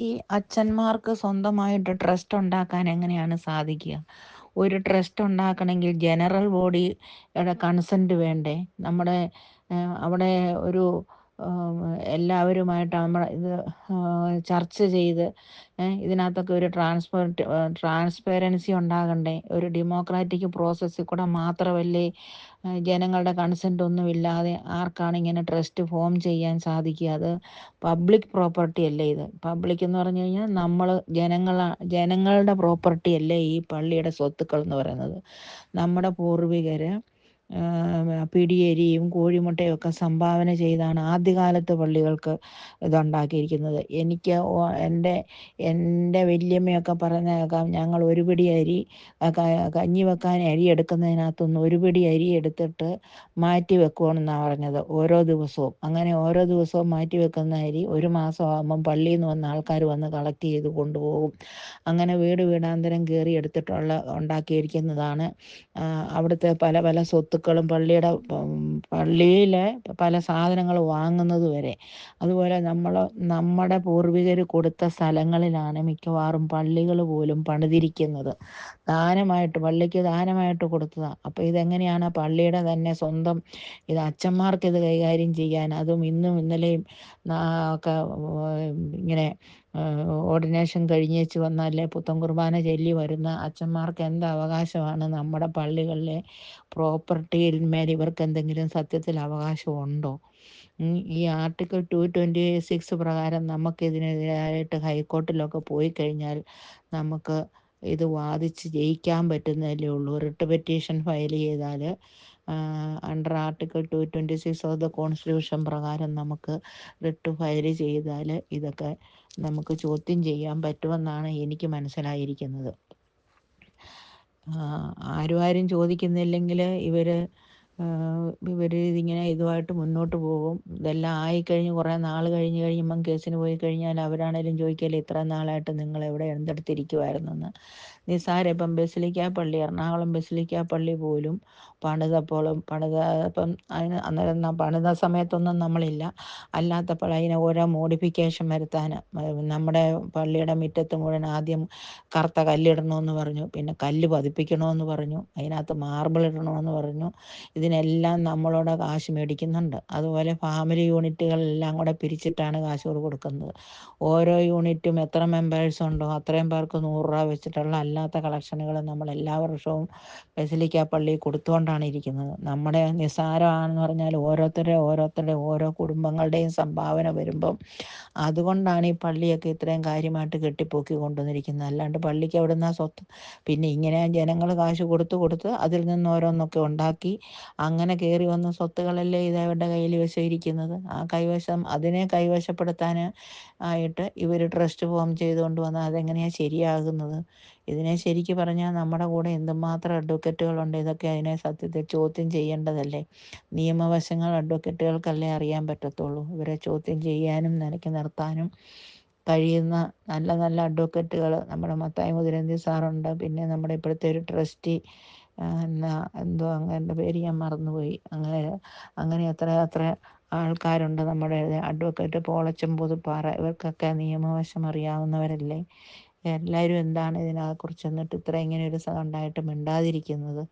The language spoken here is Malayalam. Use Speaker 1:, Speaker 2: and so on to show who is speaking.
Speaker 1: ഈ അച്ഛന്മാർക്ക് സ്വന്തമായിട്ട് ട്രസ്റ്റ് ഉണ്ടാക്കാൻ എങ്ങനെയാണ് സാധിക്കുക? ഒരു ട്രസ്റ്റ് ഉണ്ടാക്കണമെങ്കിൽ ജനറൽ ബോഡിയുടെ കൺസെന്റ് വേണ്ടേ? നമ്മുടെ അവിടെ ഒരു എല്ലാവരുമായിട്ട് നമ്മൾ ഇത് ചർച്ച ചെയ്ത് ഇതിനകത്തൊക്കെ ഒരു ട്രാൻസ്പെറന്റ് ട്രാൻസ്പെറൻസി ഉണ്ടാകണ്ടേ? ഒരു ഡെമോക്രാറ്റിക് പ്രോസസ്സിൽ കൂടെ മാത്രമല്ലേ ജനങ്ങളുടെ കൺസെന്റ് ഒന്നും ഇല്ലാതെ ആർക്കാണ് ഇങ്ങനെ ട്രസ്റ്റ് ഫോം ചെയ്യാൻ സാധിക്കുക? അത് പബ്ലിക് പ്രോപ്പർട്ടി അല്ലേ ഇത്? പബ്ലിക് എന്ന് പറഞ്ഞു കഴിഞ്ഞാൽ നമ്മൾ ജനങ്ങൾ ജനങ്ങളുടെ പ്രോപ്പർട്ടി അല്ലേ ഈ പള്ളിയുടെ സ്വത്തുക്കൾ എന്ന് പറയുന്നത്? നമ്മുടെ പൂർവികർ പിടിയേരിയും കോഴിമുട്ടയും ഒക്കെ സംഭാവന ചെയ്താണ് ആദ്യകാലത്ത് പള്ളികൾക്ക് ഇതുണ്ടാക്കിയിരിക്കുന്നത്. എനിക്ക് എന്റെ എന്റെ വല്യമ്മയൊക്കെ പറഞ്ഞേക്കാം ഞങ്ങൾ ഒരു പിടി അരി കഞ്ഞി വെക്കാൻ അരി എടുക്കുന്നതിനകത്തുനിന്ന് ഒരു പിടി അരി എടുത്തിട്ട് മാറ്റി വെക്കുമെന്നാണ് പറഞ്ഞത് ഓരോ ദിവസവും. അങ്ങനെ ഓരോ ദിവസവും മാറ്റി വെക്കുന്ന അരി ഒരു മാസം ആകുമ്പം പള്ളിയിൽ നിന്ന് വന്ന ആൾക്കാർ വന്ന് കളക്ട് ചെയ്ത് കൊണ്ടുപോകും. അങ്ങനെ വീട് വീടാന്തരം കയറി എടുത്തിട്ടുള്ള ഉണ്ടാക്കിയിരിക്കുന്നതാണ്. അവിടുത്തെ പല പല സ്വത്തുക്കളും പള്ളിയുടെ പള്ളിയിലെ പല സാധനങ്ങൾ വാങ്ങുന്നത് വരെ. അതുപോലെ നമ്മൾ നമ്മുടെ പൂർവികർ കൊടുത്ത സ്ഥലങ്ങളിലാണ് മിക്കവാറും പള്ളികൾ പോലും പണിതിരിക്കുന്നത്. ദാനമായിട്ട് പള്ളിക്ക് ദാനമായിട്ട് കൊടുത്തതാണ് അപ്പോൾ ഇതെങ്ങനെയാണ് പള്ളിയുടെ തന്നെ സ്വന്തം ഇത് അച്ഛന്മാർക്ക് ഇത് കൈകാര്യം ചെയ്യാൻ അതും ഇന്നും ഇന്നലെയും ഒക്കെ ഇങ്ങനെ ഓർഡിനേഷൻ കഴിഞ്ഞേച്ച് വന്നാലേ പുത്തൻ കുർബാന ചൊല്ലി വരുന്ന അച്ഛന്മാർക്ക് എന്ത് അവകാശമാണ്? നമ്മുടെ പള്ളികളിലെ പ്രോപ്പർട്ടിയിന്മേൽ ഇവർക്ക് എന്തെങ്കിലും സത്യത്തിൽ അവകാശമുണ്ടോ ഈ ആർട്ടിക്കിൾ ടു ട്വന്റി സിക്സ് പ്രകാരം നമുക്കിതിനെതിരായിട്ട് ഹൈക്കോർട്ടിലൊക്കെ പോയി കഴിഞ്ഞാൽ നമുക്ക് ഇത് വാദിച്ച് ജയിക്കാൻ പറ്റുന്നതല്ലേ ഉള്ളൂ. റിട്ട് പെറ്റീഷൻ ഫയൽ ചെയ്താൽ under article two twenty six of the constitution പ്രകാരം നമുക്ക് റിട്ട് ഫയൽ ചെയ്താൽ ഇതൊക്കെ നമുക്ക് ചോദ്യം ചെയ്യാൻ പറ്റുമെന്നാണ് എനിക്ക് മനസ്സിലായിരിക്കുന്നത്. ആരും ആരും ചോദിക്കുന്നില്ലെങ്കിൽ ഇവർ ഇവർ ഇതിങ്ങനെ ഇതുമായിട്ട് മുന്നോട്ട് പോകും. ഇതെല്ലാം ആയിക്കഴിഞ്ഞ് കുറേ നാൾ കഴിഞ്ഞ് കഴിയുമ്പം കേസിന് പോയി കഴിഞ്ഞാൽ അവരാണേലും ചോദിക്കല്ലേ ഇത്ര നാളായിട്ട് നിങ്ങൾ എവിടെ എന്തെടുത്തിരിക്കുമായിരുന്നെന്ന് നിസ്സാരം ഇപ്പം ബസിലിക്ക പള്ളി എറണാകുളം ബസിലിക്ക പള്ളി പോലും പണിതപ്പോഴും പണിത ഇപ്പം അതിന് അന്നേരം പണിത സമയത്തൊന്നും നമ്മളില്ല. അല്ലാത്തപ്പോൾ അതിന് ഓരോ മോഡിഫിക്കേഷൻ വരുത്താൻ നമ്മുടെ പള്ളിയുടെ മുറ്റത്ത് മുഴുവൻ ആദ്യം കറുത്ത കല്ലിടണമെന്ന് പറഞ്ഞു. പിന്നെ കല്ല് പതിപ്പിക്കണമെന്ന് പറഞ്ഞു. അതിനകത്ത് മാർബിൾ ഇടണമെന്ന് പറഞ്ഞു. ഇതിനെല്ലാം നമ്മളോട് കാശ് മേടിക്കുന്നുണ്ട്. അതുപോലെ ഫാമിലി യൂണിറ്റുകളെല്ലാം കൂടെ പിരിച്ചിട്ടാണ് കാശ് കൊടുക്കുന്നത്. ഓരോ യൂണിറ്റും എത്ര മെമ്പേഴ്സ് ഉണ്ടോ അത്രയും പേർക്ക് നൂറ് രൂപ വെച്ചിട്ടുള്ള അല്ലാത്ത കളക്ഷനുകൾ നമ്മൾ എല്ലാ വർഷവും ബസിലിക്ക പള്ളി കൊടുത്തുകൊണ്ടാണ് ഇരിക്കുന്നത്. നമ്മുടെ നിസ്സാരമാണെന്ന് പറഞ്ഞാൽ ഓരോരുത്തരുടെ ഓരോരുത്തരുടെ ഓരോ കുടുംബങ്ങളുടെയും സംഭാവന വരുമ്പം അതുകൊണ്ടാണ് ഈ പള്ളിയൊക്കെ ഇത്രയും കാര്യമായിട്ട് കെട്ടിപ്പൊക്കി കൊണ്ടുവന്നിരിക്കുന്നത്. അല്ലാണ്ട് പള്ളിക്ക് അവിടുന്ന് സ്വത്ത്? പിന്നെ ഇങ്ങനെ ജനങ്ങൾ കാശ് കൊടുത്ത് കൊടുത്ത് അതിൽ നിന്ന് ഓരോന്നൊക്കെ ഉണ്ടാക്കി അങ്ങനെ കയറി വന്ന സ്വത്തുകളല്ലേ ഇത് അവരുടെ കയ്യിൽ വശമിരിക്കുന്നത് ആ കൈവശം അതിനെ കൈവശപ്പെടുത്താൻ ആയിട്ട് ഇവർ ട്രസ്റ്റ് ഫോം ചെയ്തുകൊണ്ട് വന്നാൽ അതെങ്ങനെയാണ് ശരിയാകുന്നത്? ഇതിനെ ശരിക്ക് പറഞ്ഞാൽ നമ്മുടെ കൂടെ എന്തുമാത്രം അഡ്വക്കറ്റുകളുണ്ട്? ഇതൊക്കെ അതിനെ സത്യത്തിൽ ചോദ്യം ചെയ്യേണ്ടതല്ലേ? നിയമവശങ്ങൾ അഡ്വക്കറ്റുകൾക്കല്ലേ അറിയാൻ പറ്റത്തുള്ളൂ. ഇവരെ ചോദ്യം ചെയ്യാനും നിലയ്ക്ക് നിർത്താനും കഴിയുന്ന നല്ല നല്ല അഡ്വക്കറ്റുകൾ നമ്മുടെ മത്തായി മുതിരന്തി സാറുണ്ട്. പിന്നെ നമ്മുടെ ഇപ്പോഴത്തെ ഒരു ട്രസ്റ്റി എന്നാ എന്തോ അങ്ങനെ പേര് ഞാൻ മറന്നുപോയി. അങ്ങനെ അങ്ങനെ എത്ര എത്ര ആൾക്കാരുണ്ട് നമ്മുടെ അഡ്വക്കേറ്റ് പോളച്ചൻ പുതുപ്പാറ ഇവർക്കൊക്കെ നിയമവശം അറിയാവുന്നവരല്ലേ? എല്ലാവരും എന്താണ് ഇതിനെക്കുറിച്ച് എന്നിട്ട് ഇത്ര ഇങ്ങനെ ഒരു ഉണ്ടായിട്ട് മിണ്ടാതിരിക്കുന്നത്?